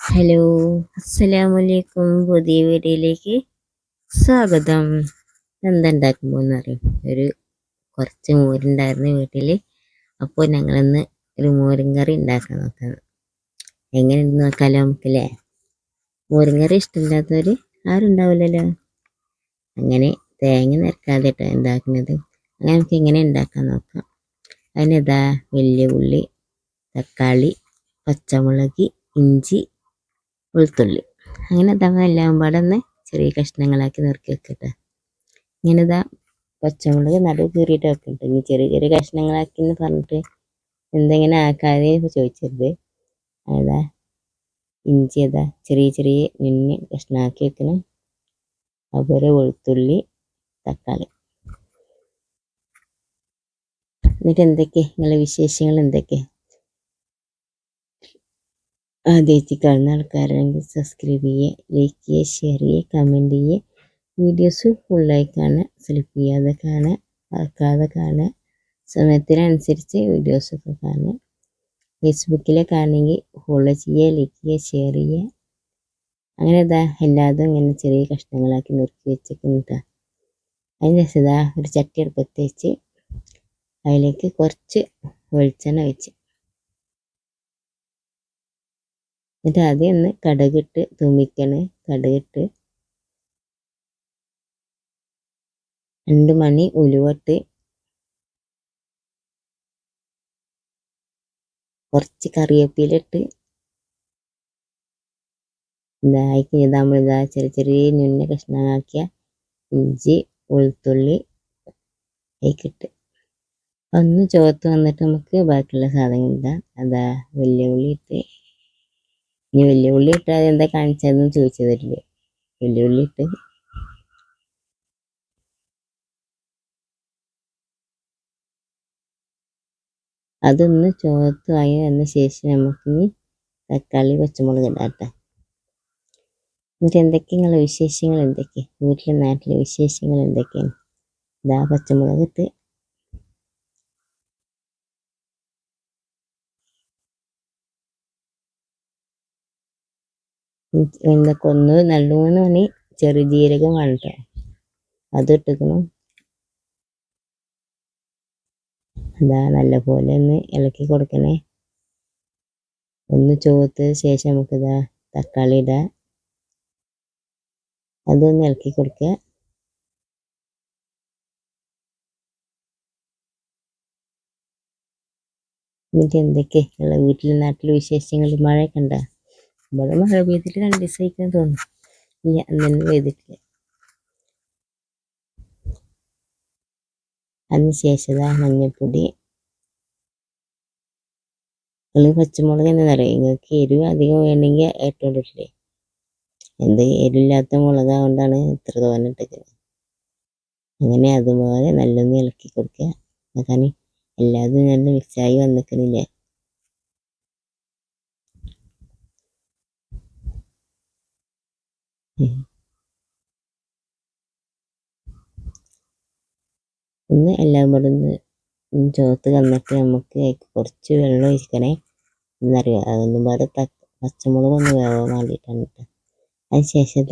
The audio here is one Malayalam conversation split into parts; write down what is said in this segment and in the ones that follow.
ഹലോ അസ്സലാമലൈക്കും പുതിയ വീഡിയോയിലേക്ക് സ്വാഗതം. എന്തുണ്ടാക്കുമ്പോൾ എന്നറിയാം ഒരു കുറച്ച് മോരുണ്ടായിരുന്നു വീട്ടിൽ അപ്പോൾ ഞങ്ങളിന്ന് ഒരു മോരും കറി ഉണ്ടാക്കാൻ നോക്കാം എങ്ങനെയുണ്ട് നോക്കാലോ നമുക്കല്ലേ? മോരും കറി ഇഷ്ടമില്ലാത്തവർ ആരുണ്ടാവില്ലല്ലോ അങ്ങനെ തേങ്ങ നിരക്കാതെ ഉണ്ടാക്കുന്നത് അങ്ങനെ നമുക്ക് എങ്ങനെ ഉണ്ടാക്കാൻ നോക്കാം. അതിനെതാ? വലിയ ഉള്ളി തക്കാളി പച്ചമുളക് ഇഞ്ചി വെളുത്തുള്ളി അങ്ങനെ തന്നെ എല്ലാം പാടെ ഒന്ന് ചെറിയ കഷ്ണങ്ങളാക്കി നുറുക്കി വെക്കട്ടെ. ഇങ്ങനെ ഇതാ പച്ചമുളക് നടു കീറിയിട്ട് വെക്കട്ടെ. ഇനി ചെറിയ ചെറിയ കഷ്ണങ്ങളാക്കി എന്ന് പറഞ്ഞിട്ട് എന്തെങ്ങനെ ആക്കാതെ ചോദിച്ചത് അതാ ഇഞ്ചി അതാ ചെറിയ ചെറിയ നിന്നെ കഷ്ണമാക്കി വെക്കണം. അതുപോലെ വെളുത്തുള്ളി തക്കാളി. എന്നിട്ട് എന്തൊക്കെ? നിങ്ങളെ വിശേഷങ്ങൾ എന്തൊക്കെ? ആദ്യമായിട്ട് കാണുന്ന ആൾക്കാരാണെങ്കിൽ സബ്സ്ക്രൈബ് ചെയ്യുക ലൈക്ക് ചെയ്യുക ഷെയർ ചെയ്യുക കമന്റ് ചെയ്യുക. വീഡിയോസ് ഫുള്ളായി കാണുക സ്ലിപ്പ് ചെയ്യാതെ കാണുക മറക്കാതെ കാണുക. സമയത്തിനനുസരിച്ച് വീഡിയോസൊക്കെ കാണുക. ഫേസ്ബുക്കിലെ കാണുമെങ്കിൽ ഫോളോ ചെയ്യുക ലൈക്ക് ചെയ്യുക ഷെയർ ചെയ്യുക. അങ്ങനെ ഇതാ എല്ലാതും ഇങ്ങനെ ചെറിയ കഷ്ണങ്ങളാക്കി നുറുക്കി വെച്ചിട്ടുണ്ട് അതിന് ശേഷം ഇതാ ഒരു ചട്ടി അടുപ്പത്ത് വെച്ച് അതിലേക്ക് കുറച്ച് വെളിച്ചെണ്ണ വെച്ച് എന്നിട്ട് ആദ്യം ഒന്ന് കടുകിട്ട് തുമ്മിക്കണ് കടുകിട്ട് രണ്ട് മണി ഉലുവട്ട് കുറച്ച് കറിവേപ്പിലിട്ട് ഇതായി കഴിഞ്ഞാൽ നമ്മളിതാ ചെറിയ ചെറിയ ഞുണ്ണ കഷ്ണമാക്കിയ ഇഞ്ചി വെളുത്തുള്ളി അതിക്കിട്ട് ഒന്ന് ചുവത്ത് വന്നിട്ട് നമുക്ക് ബാക്കിയുള്ള സാധനങ്ങൾ ഇതാ അതാ വലിയ ഉള്ളി ഇട്ട് ഇനി വലിയ ഉള്ളി എന്താ കാണിച്ചതെന്ന് ചോദിച്ചു തരില്ല? വലിയ ഇട്ട്. അതൊന്ന് ചുവത്തായി വന്ന ശേഷം നമുക്കിനി തക്കാളി പച്ചമുളക് ഇടാട്ടെ എന്നിട്ട് എന്തൊക്കെ വിശേഷങ്ങൾ എന്തൊക്കെ വീട്ടിലെ നാട്ടിലെ വിശേഷങ്ങൾ എന്തൊക്കെയാണ്? ഇതാ പച്ചമുളക് ഇട്ട് എന്തൊക്കെ ഒന്ന് നല്ലോണം മണി ചെറിയ ജീരകം വേണ്ട അത് ഇട്ടിക്കണം. അതാ നല്ലപോലെ ഒന്ന് ഇളക്കി കൊടുക്കണേ. ഒന്ന് ചുവത്ത ശേഷം നമുക്കിതാ തക്കാളി ഇടാം. അതൊന്ന് ഇളക്കി കൊടുക്കുക എന്നിട്ട് എന്തൊക്കെ? ഉള്ള വീട്ടിലെ നാട്ടിലെ വിശേഷങ്ങൾ മഴയൊക്കെ ഉണ്ടോ? ഇവിടെ മഴ പെയ്തിട്ട് രണ്ട് ദിവസമായിക്കാൻ തോന്നുന്നു. ഇല്ല തന്നെ പെയ്തിട്ടില്ല. അതിന് ശേഷം മഞ്ഞൾപ്പൊടി നിങ്ങൾ പച്ചമുളക് തന്നെ അറിയാം നിങ്ങൾക്ക് എരിവ് അധികം വേണമെങ്കിൽ ഇട്ടുകൊണ്ടിട്ടില്ലേ എന്ത് എരിവില്ലാത്ത മുളക് കൊണ്ടാണ് ഇത്ര തോന്നിട്ടിരിക്കുന്നത് അങ്ങനെ അതുപോലെ നല്ലൊന്ന് ഇളക്കി കൊടുക്കുക എന്നാൽ എല്ലാതും നല്ല മിക്സായി വന്നിക്കുന്നില്ലേ ഒന്ന് എല്ലാം കൂടെ ഒന്ന് ചോത്ത് തന്നിട്ട് നമുക്ക് കുറച്ച് വെള്ളം ഒഴിക്കണേ. എന്നറിയാം അതൊന്നും പാടെ പച്ചമുളക് ഒന്ന് വേവാൻ വേണ്ടിയിട്ടാണ് കേട്ടോ അതിന് ശേഷം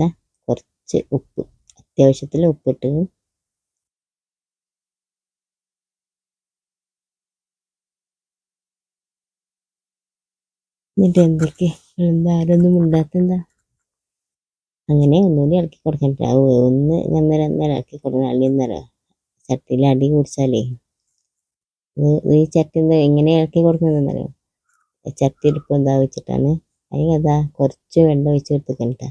കുറച്ച് ഉപ്പ്. അത്യാവശ്യത്തിൽ ഉപ്പിട്ട് എന്നിട്ട് എന്തൊക്കെ? എന്താ? ആരൊന്നും ഉണ്ടാത്തെന്താ അങ്ങനെ ഒന്നുകൂടി ഇളക്കി കൊടുക്കണ്ട? ഒന്ന് ഒന്നര ഒന്നര ഇളക്കി കൊടുക്കണം. അല്ലെങ്കിൽ ഒന്നര. ചട്ടിയിൽ അടി കുടിച്ചാലേ ഈ ചട്ടി എങ്ങനെ ഇളക്കി കൊടുക്കുന്നതെന്നറിയോ? ചട്ടി എടുപ്പ് എന്താ വെച്ചിട്ടാണ്? അതിന് അതാ കുറച്ച് വെള്ളം ഒഴിച്ച് കൊടുത്തിക്കണ്ട?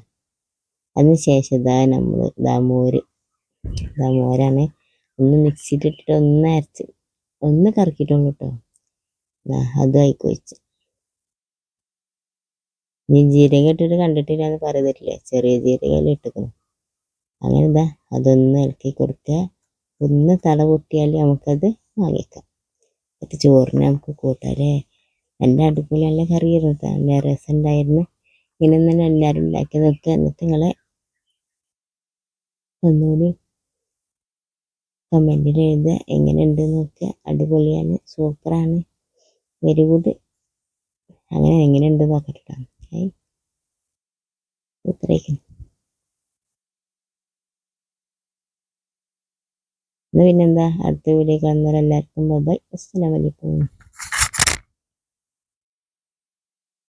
അതിന് ശേഷം ഇതാ നമ്മൾ ഇതാ മോര്. ഇതാ മോരാണ്. ഒന്ന് മിക്സിയിലിട്ടിട്ട് ഒന്ന് അരച്ച് ഒന്ന് കറക്കിയിട്ടുള്ളൂ കേട്ടോ. അതും ആയിക്കോ വെച്ച് ജീരക ഇട്ടിട്ട് കണ്ടിട്ടില്ല എന്ന് പറയുന്നില്ലേ ചെറിയ ജീരകം ഇട്ടിക്കണം അങ്ങനെ എന്താ അതൊന്ന് ഇളക്കി കൊടുക്കുക ഒന്ന് തല പൊട്ടിയാൽ നമുക്കത് വാങ്ങിക്കാം. എന്നിട്ട് ചോറിന് നമുക്ക് കൂട്ടാല്ലേ നല്ല അടുപ്പിൽ നല്ല ഇരുന്നത് നല്ല രസം ഉണ്ടായിരുന്നു. ഇങ്ങനെ തന്നെ എല്ലാവരും ഉണ്ടാക്കി നോക്കുക എന്നിട്ട് നിങ്ങളെ ഒന്നുകൂടി കമന്റിൽ എഴുതുക. എങ്ങനെയുണ്ട് നോക്കുക അടിപൊളിയാണ്. സൂപ്പറാണ്. Very good. അങ്ങനെ എങ്ങനെയുണ്ട് നോക്കട്ടെ ഉത്തരയിക്കുന്നു പിന്നെന്താ? അടുത്ത വീഡിയോ കാണുന്നവരെല്ലാവർക്കും ബൈ അസ്സലാമലൈക്കും